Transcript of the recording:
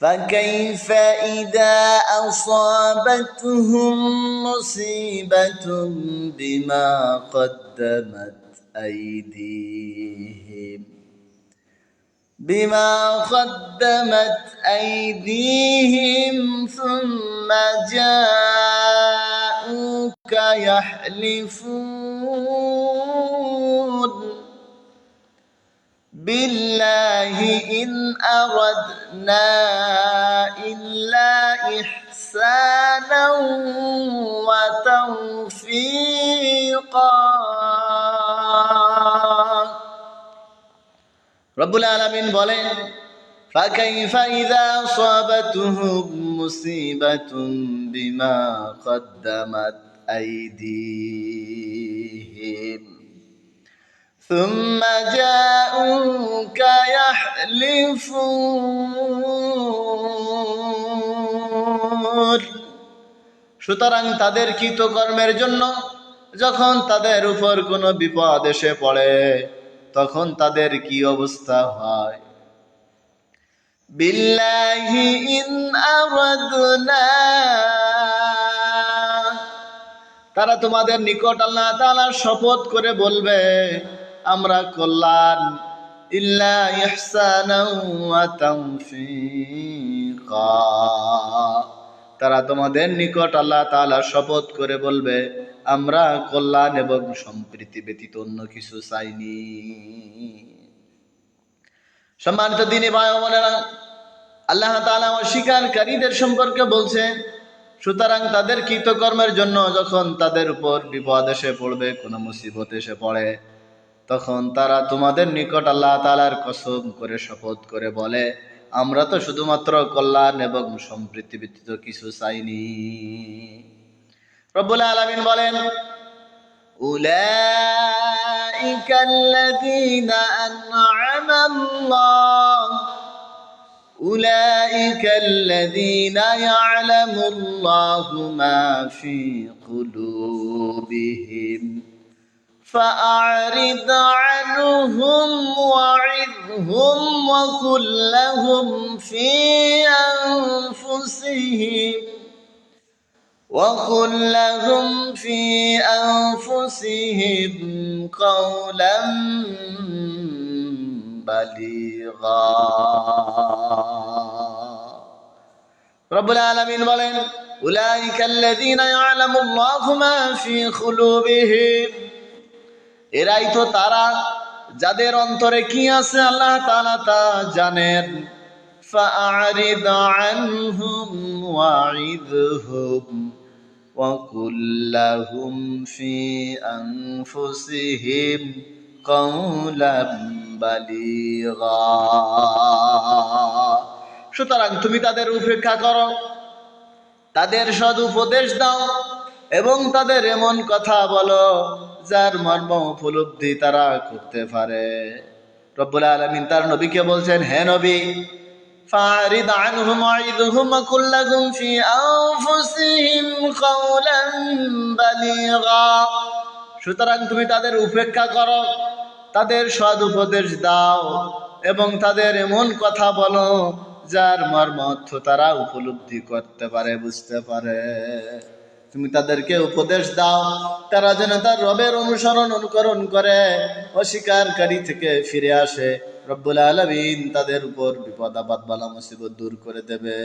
فكيف إذا أصابتهم مصيبة بما قدمت أيديهم؟ بما قدمت أيديهم ثم جاءوك يحلفون بالله إن أردنا إلا إحسانا وتوفيقا রব্বুল আলামিন বলেন فكيف إذا أصابتهم مصيبة بما قدمت أيديهم ثم جاءوك يحلفون সুতরাং তাদের কৃতকর্মের জন্য যখন তাদের উপর কোনো বিপদ এসে পড়ে তখন তাদের কি অবস্থা হয় বিল্লাহি ইন আরাদনা তারা তোমাদের নিকট আল্লাহ তাআলা শপথ করে বলবে আমরা কল্যাণ ইহসানাও ওয়া তাওফীকা। তারা তোমাদের নিকট আল্লাহ তাআলা শপথ করে বলবে, আমরা কল্যাণ এবং সম্প্রীতি ব্যতীত অন্য কিছু চাইনি। সম্মানিত দিনী ভাই বোনেরা, আল্লাহ তাআলা অস্বীকারীদের সম্পর্কে বলছে, সুতরাং তাদের কৃতকর্মের জন্য যখন তাদের উপর বিপদ এসে পড়বে, কোনো মুসিবত এসে পড়ে তখন তারা তোমাদের নিকট আল্লাহ তাআলার কসম করে শপথ করে বলে আমরা তো শুধুমাত্র কল্যাণ এবং সম্প্রীতি ব্যতীত কিছু চাইনি রব্বুল আলামিন বলেন أولئك الذين أنعم الله أولئك الذين يعلم الله ما في قلوبهم فأعرض عنهم وعظهم وقل لهم في أنفسهم وقل لهم في أنفسهم قولا بليغا رب العالمين বলেন أولئك الذين يعلم الله ما في قلوبهم এরাই তো তারা যাদের অন্তরে কি আছে আল্লাহ তাআলা তা জানেন فأعرض عنهم وعظهم وقل لهم في أنفسهم قولا بليغا সুতরাং তুমি তাদের উপেক্ষা করো তাদের সদ উপদেশ দাও এবং তাদের এমন কথা বলো যার মর্ম উপলব্ধি তারা করতে পারে রব্বুল আলমিন তার নবীকে বলছেন হে নবী فاعرض عنهم وعظهم وقل لهم في أنفسهم قولا بليغا সুতরাং তুমি তাদের উপেক্ষা করো তাদের সদ উপদেশ দাও এবং তাদের এমন কথা বলো যার মর্ম অর্থ তারা উপলব্ধি করতে পারে বুঝতে পারে তুমি তাদেরকে উপদেশ দাও। তারা যেন তার রবের অনুসরণ অনুকরণ করে, অস্বীকারী থেকে ফিরে আসে। রব্বুল আলমিন তাদের উপর বিপদ, আপদ, বালা, মুসিবত দূর করে দেবে।